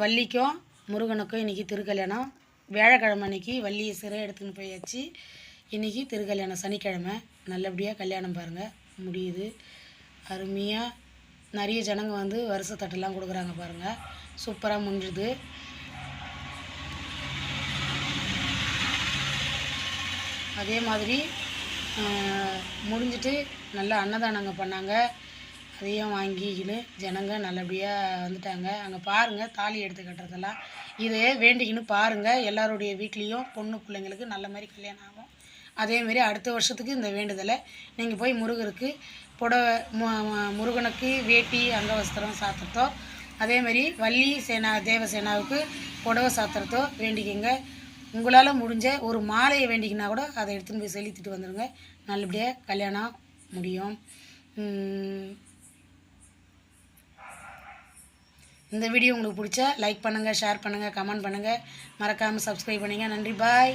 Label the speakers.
Speaker 1: வள்ளிக்கும் முருகனுக்கும் இன்றைக்கி திருக்கல்யாணம். வியாழக்கிழமை அன்னைக்கு வள்ளியை சிறை எடுத்துன்னு போயாச்சு. இன்றைக்கி திருக்கல்யாணம் சனிக்கிழமை. நல்லபடியாக கல்யாணம் பாருங்கள் முடியுது. அருமையாக நிறைய ஜனங்க வந்து வருஷ தட்டெல்லாம் கொடுக்குறாங்க பாருங்கள் சூப்பராக முடிஞ்சுது. அதே மாதிரி முடிஞ்சிட்டு நல்லா அன்னதானங்க பண்ணாங்க. அதையும் வாங்கிக்கின்னு ஜனங்க நல்லபடியாக வந்துட்டாங்க. அங்கே பாருங்கள் தாலி எடுத்து கட்டுறதெல்லாம். இதை வேண்டிக்கின்னு பாருங்கள் எல்லாருடைய வீட்லேயும் பொண்ணு பிள்ளைங்களுக்கு நல்ல மாதிரி கல்யாணம் ஆகும். அதேமாரி அடுத்த வருஷத்துக்கு இந்த வேண்டுதலை நீங்கள் போய் முருகருக்கு புடவை மு முருகனுக்கு வேட்டி அங்கவஸ்திரம் சாத்துறதோ அதேமாரி வள்ளி சேனா தேவசேனாவுக்கு புடவை சாத்துறதோ வேண்டிக்கங்க. உங்களால் முடிஞ்ச ஒரு மாலையை வேண்டிக்கினா கூட அதை எடுத்துன்னு போய் செலுத்திட்டு வந்துடுங்க நல்லபடியாக கல்யாணம் முடியும். இந்த வீடியோ உங்களுக்கு பிடிச்சா லைக் பண்ணுங்கள் ஷேர் பண்ணுங்கள் கமெண்ட் பண்ணுங்கள் மறக்காமல் சப்ஸ்கிரைப் பண்ணுங்கள் நன்றி பாய்